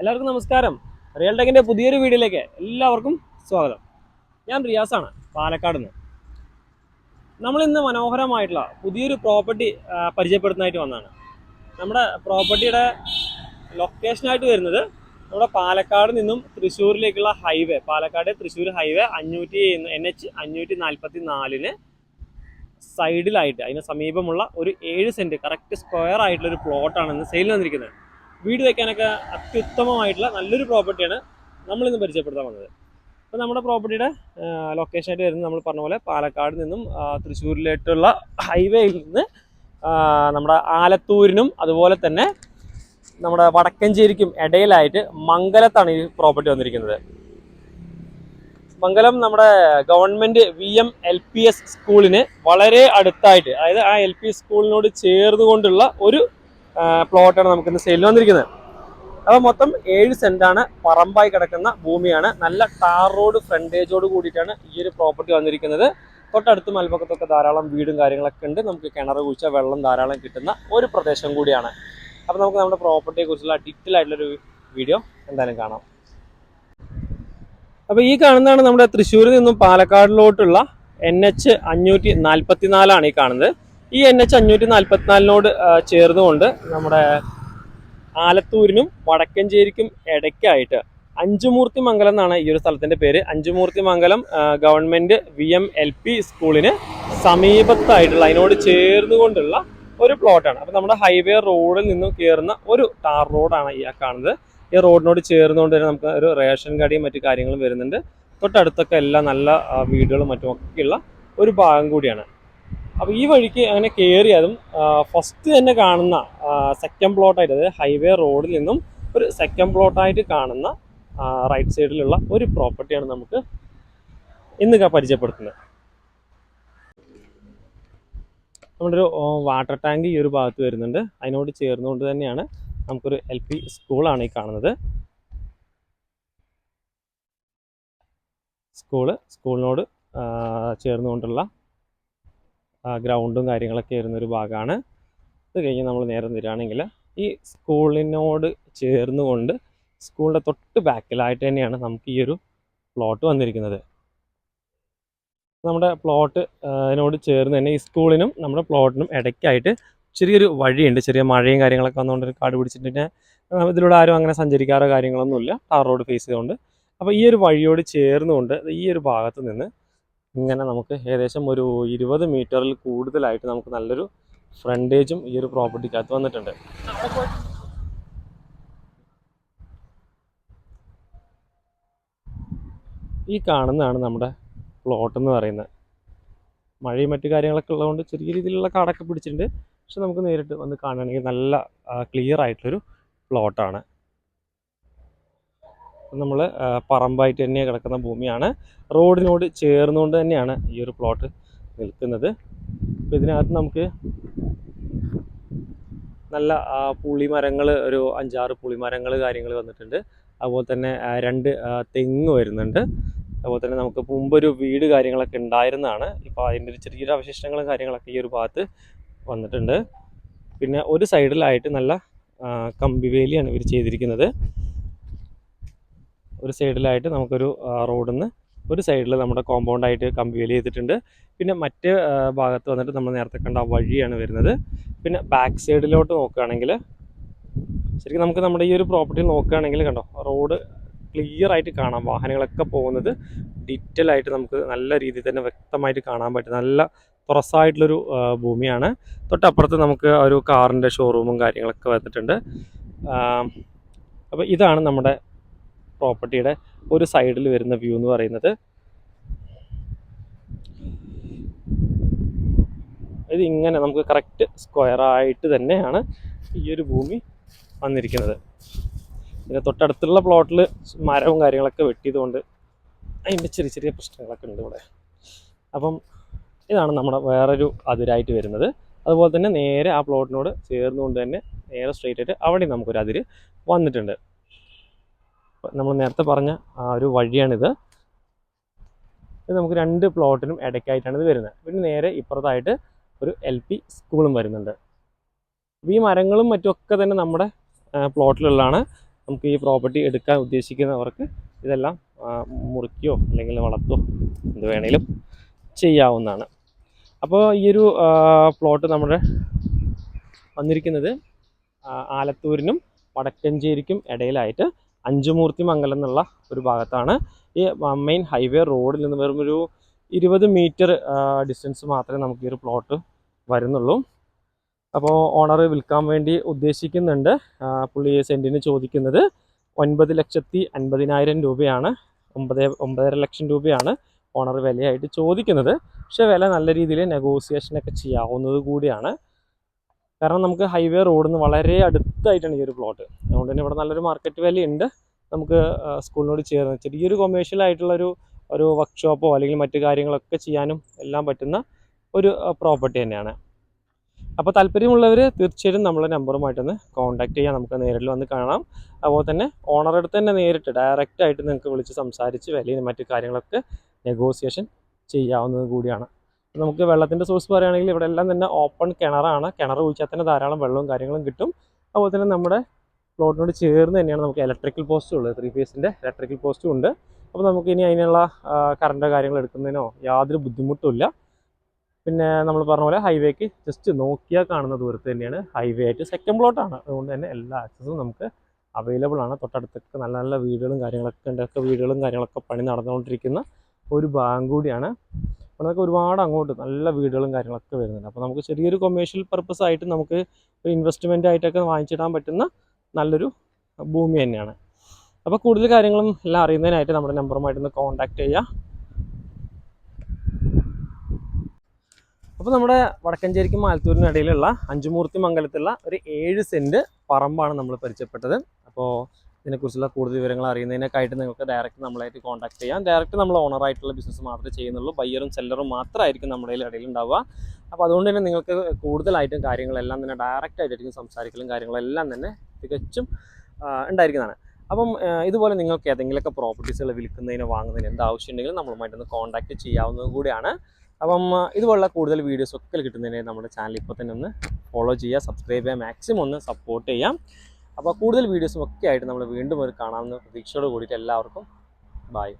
എല്ലാവർക്കും നമസ്കാരം. റിയൽ ടെക്കിന്റെ പുതിയൊരു വീഡിയോയിലേക്ക് എല്ലാവർക്കും സ്വാഗതം. ഞാൻ റിയാസാണ് പാലക്കാട് നിന്ന് നമ്മൾ ഇന്ന് മനോഹരമായിട്ടുള്ള പുതിയൊരു പ്രോപ്പർട്ടി പരിചയപ്പെടുത്തുന്നതായിട്ട് വന്നതാണ്. നമ്മുടെ പ്രോപ്പർട്ടിയുടെ ലൊക്കേഷനായിട്ട് വരുന്നത് നമ്മുടെ പാലക്കാട് നിന്നും തൃശ്ശൂരിലേക്കുള്ള ഹൈവേ പാലക്കാട് തൃശ്ശൂർ ഹൈവേ അഞ്ഞൂറ്റി എൻ എച്ച് അഞ്ഞൂറ്റി നാൽപ്പത്തി നാലിന് സൈഡിലായിട്ട് അതിന് സമീപമുള്ള ഒരു ഏഴ് സെന്റ് കറക്റ്റ് സ്ക്വയർ ആയിട്ടുള്ള ഒരു പ്ലോട്ടാണ് ഇന്ന് സെയിൽ വന്നിരിക്കുന്നത്. വീട് വെക്കാനൊക്കെ അത്യുത്തമമായിട്ടുള്ള നല്ലൊരു പ്രോപ്പർട്ടിയാണ് നമ്മളിന്ന് പരിചയപ്പെടുത്താൻ വന്നത്. അപ്പോൾ നമ്മുടെ പ്രോപ്പർട്ടിയുടെ ലൊക്കേഷൻ ആയിട്ട് വരുന്നത് നമ്മൾ പറഞ്ഞ പോലെ പാലക്കാട് നിന്നും തൃശ്ശൂരിലേക്കുള്ള ഹൈവേയിൽ നിന്ന് നമ്മുടെ ആലത്തൂരിനും അതുപോലെ തന്നെ നമ്മുടെ വടക്കഞ്ചേരിക്കും ഇടയിലായിട്ട് മംഗലത്താണ് ഈ പ്രോപ്പർട്ടി വന്നിരിക്കുന്നത്. മംഗലം നമ്മുടെ government V M L P S സ്കൂളിന് വളരെ അടുത്തായിട്ട് അതായത് ആ എൽ പി സ്കൂളിനോട് ചേർന്നുകൊണ്ടുള്ള ഒരു പ്ലോട്ടാണ് നമുക്ക് ഇന്ന് സെയിൽ വന്നിരിക്കുന്നത്. അപ്പോൾ മൊത്തം ഏഴ് സെന്റാണ് പറമ്പായി കിടക്കുന്ന ഭൂമിയാണ്. നല്ല ടാർ റോഡ് ഫ്രണ്ടേജോട് കൂടിയിട്ടാണ് ഈ ഒരു പ്രോപ്പർട്ടി വന്നിരിക്കുന്നത്. തൊട്ടടുത്ത് മൽപ്പക്കത്തൊക്കെ ധാരാളം വീടും കാര്യങ്ങളൊക്കെ ഉണ്ട്. നമുക്ക് കിണർ കുഴിച്ച വെള്ളം ധാരാളം കിട്ടുന്ന ഒരു പ്രദേശം കൂടിയാണ്. അപ്പോൾ നമുക്ക് നമ്മുടെ പ്രോപ്പർട്ടിയെ കുറിച്ചുള്ള ഡീറ്റെയിൽ ആയിട്ടുള്ളൊരു വീഡിയോ എന്തായാലും കാണാം. അപ്പോൾ ഈ കാണുന്നതാണ് നമ്മുടെ തൃശ്ശൂരിൽ നിന്നും പാലക്കാടിലോട്ടുള്ള എൻ എച്ച് അഞ്ഞൂറ്റി നാൽപ്പത്തിനാലാണ് ഈ കാണുന്നത്. ഈ എൻ എച്ച് അഞ്ഞൂറ്റി നാൽപ്പത്തിനാലിനോട് ചേർന്നുകൊണ്ട് നമ്മുടെ ആലത്തൂരിനും വടക്കഞ്ചേരിക്കും ഇടയ്ക്കായിട്ട് അഞ്ചുമൂർത്തി മംഗലം എന്നാണ് ഈ ഒരു സ്ഥലത്തിന്റെ പേര്. Anchumoorthy Mangalam government V M L P സ്കൂളിന് സമീപത്തായിട്ടുള്ള അതിനോട് ചേർന്നുകൊണ്ടുള്ള ഒരു പ്ലോട്ടാണ്. അപ്പോൾ നമ്മുടെ ഹൈവേ റോഡിൽ നിന്നും കയറുന്ന ഒരു ടാർ റോഡാണ് ഈ കാണുന്നത്. ഈ റോഡിനോട് ചേർന്നുകൊണ്ട് തന്നെ നമുക്ക് ഒരു റേഷൻ കടയും മറ്റു കാര്യങ്ങളും വരുന്നുണ്ട്. തൊട്ടടുത്തൊക്കെ എല്ലാം നല്ല വീടുകളും മറ്റുമൊക്കെയുള്ള ഒരു ഭാഗം കൂടിയാണ്. അപ്പോൾ ഈ വഴിക്ക് അങ്ങനെ കയറിയതും ഫസ്റ്റ് തന്നെ കാണുന്ന സെക്കൻഡ് പ്ലോട്ടായിട്ട് അതായത് ഹൈവേ റോഡിൽ നിന്നും ഒരു സെക്കൻഡ് പ്ലോട്ടായിട്ട് കാണുന്ന റൈറ്റ് സൈഡിലുള്ള ഒരു പ്രോപ്പർട്ടിയാണ് നമുക്ക് ഇന്ന് പരിചയപ്പെടുത്തുന്നത്. നമ്മുടെ ഒരു വാട്ടർ ടാങ്ക് ഈ ഒരു ഭാഗത്ത് വരുന്നുണ്ട്. അതിനോട് ചേർന്നുകൊണ്ട് തന്നെയാണ് നമുക്കൊരു എൽ പി സ്കൂളാണ് ഈ കാണുന്നത്. സ്കൂൾ സ്കൂളിനോട് ചേർന്നുകൊണ്ടുള്ള ഗ്രൗണ്ടും കാര്യങ്ങളൊക്കെ വരുന്നൊരു ഭാഗമാണ്. ഇത് കഴിഞ്ഞ് നമ്മൾ നേരെ വരികയാണെങ്കിൽ ഈ സ്കൂളിനോട് ചേർന്നുകൊണ്ട് സ്കൂളിന്റെ തൊട്ട് ബാക്കിലായിട്ട് തന്നെയാണ് നമുക്ക് ഈ ഒരു പ്ലോട്ട് വന്നിരിക്കുന്നത്. നമ്മുടെ പ്ലോട്ട് അതിനോട് ചേർന്ന് തന്നെ ഈ സ്കൂളിനും നമ്മുടെ പ്ലോട്ടിനും ഇടയ്ക്കായിട്ട് ചെറിയൊരു വഴിയുണ്ട്. ചെറിയ മഴയും കാര്യങ്ങളൊക്കെ വന്നുകൊണ്ട് കാട് പിടിച്ചിട്ട് ഇതിലൂടെ ആരും അങ്ങനെ സഞ്ചരിക്കാറോ കാര്യങ്ങളൊന്നുമില്ല. ടാർ റോഡ് ഫേസ് ചെയ്തുകൊണ്ട്. അപ്പോൾ ഈ ഒരു വഴിയോട് ചേർന്നുകൊണ്ട് ഈ ഒരു ഭാഗത്ത് നിന്ന് ഇങ്ങനെ നമുക്ക് ഏകദേശം ഒരു ഇരുപത് മീറ്ററിൽ കൂടുതലായിട്ട് നമുക്ക് നല്ലൊരു ഫ്രണ്ടേജും ഈ ഒരു പ്രോപ്പർട്ടിക്കകത്ത് വന്നിട്ടുണ്ട്. ഈ കാണുന്നതാണ് നമ്മുടെ പ്ലോട്ട് എന്ന് പറയുന്നത്. മഴയും മറ്റു കാര്യങ്ങളൊക്കെ ഉള്ളതുകൊണ്ട് ചെറിയ രീതിയിലുള്ള കാടൊക്കെ പിടിച്ചിട്ടുണ്ട്. പക്ഷെ നമുക്ക് നേരിട്ട് വന്ന് കാണുകയാണെങ്കിൽ നല്ല ക്ലിയർ ആയിട്ടുള്ളൊരു പ്ലോട്ടാണ് നമ്മൾ പറമ്പായിട്ട് തന്നെ കിടക്കുന്ന ഭൂമിയാണ്. റോഡിനോട് ചേർന്നുകൊണ്ട് തന്നെയാണ് ഈ ഒരു പ്ലോട്ട് നിൽക്കുന്നത്. അപ്പോൾ ഇതിനകത്ത് നമുക്ക് നല്ല പുളിമരങ്ങൾ ഒരു അഞ്ചാറ് പുളിമരങ്ങൾ കാര്യങ്ങൾ വന്നിട്ടുണ്ട്. അതുപോലെ തന്നെ രണ്ട് തെങ്ങ് വരുന്നുണ്ട്. അതുപോലെ തന്നെ നമുക്ക് മുമ്പ് ഒരു വീട് കാര്യങ്ങളൊക്കെ ഉണ്ടായിരുന്നതാണ്. ഇപ്പോൾ അതിന്റെ ഒരു ചെറിയൊരു അവശിഷ്ടങ്ങളും കാര്യങ്ങളൊക്കെ ഈ ഒരു ഭാഗത്ത് വന്നിട്ടുണ്ട്. പിന്നെ ഒരു സൈഡിലായിട്ട് നല്ല കമ്പിവേലിയാണ് ഇവർ ചെയ്തിരിക്കുന്നത്. ഒരു സൈഡിലായിട്ട് നമുക്കൊരു റോഡിൽ നിന്ന് ഒരു സൈഡിൽ നമ്മുടെ കോമ്പൗണ്ടായിട്ട് കമ്പിവേലി ചെയ്തിട്ടുണ്ട്. പിന്നെ മറ്റ് ഭാഗത്ത് വന്നിട്ട് നമ്മൾ നേരത്തെ കണ്ട വഴിയാണ് വരുന്നത്. പിന്നെ ബാക്ക് സൈഡിലോട്ട് നോക്കുകയാണെങ്കിൽ ശരിക്കും നമുക്ക് നമ്മുടെ ഈ ഒരു പ്രോപ്പർട്ടി നോക്കുകയാണെങ്കിൽ കണ്ടോ റോഡ് ക്ലിയർ ആയിട്ട് കാണാം. വാഹനങ്ങളൊക്കെ പോകുന്നത് ഡീറ്റെയിൽ ആയിട്ട് നമുക്ക് നല്ല രീതിയിൽ തന്നെ വ്യക്തമായിട്ട് കാണാൻ പറ്റും. നല്ല തുറസായിട്ടുള്ളൊരു ഭൂമിയാണ്. തൊട്ടപ്പുറത്ത് നമുക്ക് ഒരു കാറിന്റെ ഷോറൂമും കാര്യങ്ങളൊക്കെ വന്നിട്ടുണ്ട്. അപ്പോൾ ഇതാണ് നമ്മുടെ പ്രോപ്പർട്ടിയുടെ ഒരു സൈഡിൽ വരുന്ന വ്യൂ എന്ന് പറയുന്നത്. ഇത് ഇങ്ങനെ നമുക്ക് കറക്റ്റ് സ്ക്വയർ ആയിട്ട് തന്നെയാണ് ഈ ഒരു ഭൂമി വന്നിരിക്കുന്നത്. പിന്നെ തൊട്ടടുത്തുള്ള പ്ലോട്ടിൽ മരവും കാര്യങ്ങളൊക്കെ വെട്ടിയതുകൊണ്ട് അതിന്റെ ചെറിയ ചെറിയ പ്രശ്നങ്ങളൊക്കെ ഉണ്ട് ഇവിടെ. അപ്പം ഇതാണ് നമ്മുടെ വേറൊരു അതിരായിട്ട് വരുന്നത്. അതുപോലെ തന്നെ നേരെ ആ പ്ലോട്ടിനോട് ചേർന്നുകൊണ്ട് തന്നെ നേരെ സ്ട്രെയിറ്റ് ആയിട്ട് അവിടെ നമുക്കൊരു അതിര് വന്നിട്ടുണ്ട്. നമ്മൾ നേരത്തെ പറഞ്ഞ ആ ഒരു വഴിയാണിത്. ഇത് നമുക്ക് രണ്ട് പ്ലോട്ടിനും ഇടയ്ക്കായിട്ടാണ് ഇത് വരുന്നത്. പിന്നെ നേരെ ഇപ്പുറത്തായിട്ട് ഒരു എൽ പി സ്കൂളും വരുന്നുണ്ട്. അപ്പോൾ ഈ മരങ്ങളും മറ്റുമൊക്കെ തന്നെ നമ്മുടെ പ്ലോട്ടിലുള്ളതാണ്. നമുക്ക് ഈ പ്രോപ്പർട്ടി എടുക്കാൻ ഉദ്ദേശിക്കുന്നവർക്ക് ഇതെല്ലാം മുറിക്കോ അല്ലെങ്കിൽ വളർത്തോ എന്ത് വേണേലും ചെയ്യാവുന്നതാണ്. അപ്പോൾ ഈ ഒരു പ്ലോട്ട് നമ്മുടെ വന്നിരിക്കുന്നത് ആലത്തൂരിനും വടക്കഞ്ചേരിക്കും ഇടയിലായിട്ട് അഞ്ചുമൂർത്തി മംഗലം എന്നുള്ള ഒരു ഭാഗത്താണ്. ഈ മെയിൻ ഹൈവേ റോഡിൽ നിന്ന് വെറും ഒരു ഇരുപത് മീറ്റർ ഡിസ്റ്റൻസ് മാത്രമേ നമുക്ക് ഈ ഒരു പ്ലോട്ട് വരുന്നുള്ളൂ. അപ്പോൾ ഓണർ വിൽക്കാൻ വേണ്ടി ഉദ്ദേശിക്കുന്നുണ്ട്. പുള്ളി സെന്റിന് ചോദിക്കുന്നത് ഒൻപത് ലക്ഷത്തി അൻപതിനായിരം രൂപയാണ്. ഒമ്പത് ഒമ്പതര ലക്ഷം രൂപയാണ് ഓണർ വിലയായിട്ട് ചോദിക്കുന്നത്. പക്ഷേ വില നല്ല രീതിയിൽ നെഗോസിയേഷനൊക്കെ ചെയ്യാവുന്നത് കൂടിയാണ്. കാരണം നമുക്ക് ഹൈവേ റോഡിൽ നിന്ന് വളരെ അടുത്തായിട്ടാണ് ഈ ഒരു പ്ലോട്ട് അതുകൊണ്ട് തന്നെ ഇവിടെ നല്ലൊരു മാർക്കറ്റ് വാല്യൂ ഉണ്ട്. നമുക്ക് സ്കൂളിനോട് ചേർന്ന് ഒരു കൊമേഴ്ഷ്യൽ ആയിട്ടുള്ളൊരു ഒരു വർക്ക്ഷോപ്പോ അല്ലെങ്കിൽ മറ്റു കാര്യങ്ങളൊക്കെ ചെയ്യാനും എല്ലാം പറ്റുന്ന ഒരു പ്രോപ്പർട്ടി തന്നെയാണ്. അപ്പോൾ താല്പര്യമുള്ളവർ തീർച്ചയായിട്ടും നമ്മളെ നമ്പറുമായിട്ടൊന്ന് കോൺടാക്ട് ചെയ്യാം നമുക്ക് നേരിൽ വന്ന് കാണാം. അതുപോലെ തന്നെ ഓണറുടെ അടുത്ത് തന്നെ നേരിട്ട് ഡയറക്റ്റ് ആയിട്ട് നിങ്ങൾക്ക് വിളിച്ച് സംസാരിച്ച് വിലയും മറ്റു കാര്യങ്ങളൊക്കെ നെഗോസിയേഷൻ ചെയ്യാവുന്നത് കൂടിയാണ്. നമുക്ക് വെള്ളത്തിന്റെ സോഴ്സ് പറയുകയാണെങ്കിൽ ഇവിടെ എല്ലാം തന്നെ ഓപ്പൺ കിണറാണ്. കിണർ കുഴിച്ചാൽ തന്നെ ധാരാളം വെള്ളവും കാര്യങ്ങളും കിട്ടും. അതുപോലെ തന്നെ നമ്മുടെ പ്ലോട്ടിനോട് ചേർന്ന് തന്നെയാണ് നമുക്ക് ഇലക്ട്രിക്കൽ പോസ്റ്റും ഉള്ളത്. ത്രീ ഫേസിന്റെ ഇലക്ട്രിക്കൽ പോസ്റ്റും ഉണ്ട്. അപ്പോൾ നമുക്ക് ഇനി അതിനുള്ള കറണ്ട് കാര്യങ്ങൾ എടുക്കുന്നതിനോ യാതൊരു ബുദ്ധിമുട്ടുമില്ല പിന്നെ നമ്മൾ പറഞ്ഞ പോലെ ഹൈവേക്ക് ജസ്റ്റ് നോക്കിയാൽ കാണുന്ന ദൂരത്ത് തന്നെയാണ് ഹൈവേ ആയിട്ട് സെക്കൻഡ് പ്ലോട്ടാണ് അതുകൊണ്ട് തന്നെ എല്ലാ ആക്സസും നമുക്ക് അവൈലബിൾ ആണ്. തൊട്ടടുത്തൊക്കെ നല്ല നല്ല വീടുകളും കാര്യങ്ങളൊക്കെ ഉണ്ട്. വീടുകളും കാര്യങ്ങളൊക്കെ പണി നടന്നുകൊണ്ടിരിക്കുന്ന ഒരു ഭാഗം കൂടിയാണ്. അപ്പോൾ നമുക്ക് ഒരുപാട് അങ്ങോട്ട് നല്ല വീടുകളും കാര്യങ്ങളൊക്കെ വരുന്നുണ്ട്. അപ്പോൾ നമുക്ക് ചെറിയൊരു കൊമേഴ്ഷ്യൽ പർപ്പസ് ആയിട്ട് നമുക്ക് ഒരു ഇൻവെസ്റ്റ്മെന്റ് ആയിട്ടൊക്കെ വാങ്ങിച്ചിടാൻ പറ്റുന്ന നല്ലൊരു ഭൂമി തന്നെയാണ്. അപ്പോൾ കൂടുതൽ കാര്യങ്ങളും എല്ലാം അറിയുന്നതിനായിട്ട് നമ്മുടെ നമ്പറുമായിട്ടൊന്ന് കോൺടാക്ട് ചെയ്യുക അപ്പോൾ നമ്മുടെ വടക്കഞ്ചേരിക്കും മാലത്തൂരിനിടയിലുള്ള അഞ്ചുമൂർത്തി മംഗലത്തുള്ള ഒരു ഏഴ് സെന്റ് പറമ്പാണ് നമ്മൾ പരിചയപ്പെട്ടത്. അപ്പോൾ ഇതിനെക്കുറിച്ചുള്ള കൂടുതൽ വിവരങ്ങൾ അറിയുന്നതിനൊക്കെയായിട്ട് നിങ്ങൾക്ക് ഡയറക്റ്റ് നമ്മളായിട്ട് കോൺടാക്ട് ചെയ്യാം. ഡയറക്റ്റ് നമ്മൾ ഓണറായിട്ടുള്ള ബിസിനസ് മാത്രമേ ചെയ്യുന്നുള്ളൂ. ബയ്യറും സെല്ലറും മാത്രമായിരിക്കും നമ്മുടെ ഇടയിൽ ഉണ്ടാവുക. അപ്പോൾ അതുകൊണ്ട് തന്നെ നിങ്ങൾക്ക് കൂടുതലായിട്ടും കാര്യങ്ങളെല്ലാം തന്നെ ഡയറക്റ്റ് ആയിട്ടായിരിക്കും സംസാരിക്കലും കാര്യങ്ങളെല്ലാം തന്നെ തികച്ചും ഉണ്ടായിരിക്കുന്നതാണ്. അപ്പം ഇതുപോലെ നിങ്ങൾക്ക് ഏതെങ്കിലുമൊക്കെ പ്രോപ്പർട്ടീസുകൾ വിൽക്കുന്നതിന് വാങ്ങുന്നതിന് എന്ത് ആവശ്യമുണ്ടെങ്കിലും നമ്മളുമായിട്ടൊന്ന് കോൺടാക്ട് ചെയ്യാവുന്നതും കൂടിയാണ്. അപ്പം ഇതുപോലുള്ള കൂടുതൽ വീഡിയോസ് ഒക്കെ കിട്ടുന്നതിന് നമ്മുടെ ചാനൽ ഇപ്പോൾ തന്നെ ഒന്ന് ഫോളോ ചെയ്യുക സബ്സ്ക്രൈബ് ചെയ്യുക മാക്സിമം ഒന്ന് സപ്പോർട്ട് ചെയ്യാം അപ്പോൾ കൂടുതൽ വീഡിയോസും ഒക്കെ ആയിട്ട് നമ്മൾ വീണ്ടും ഒരു കാണാമെന്ന് പ്രതീക്ഷയോട് കൂടിയിട്ട് എല്ലാവർക്കും ബായ്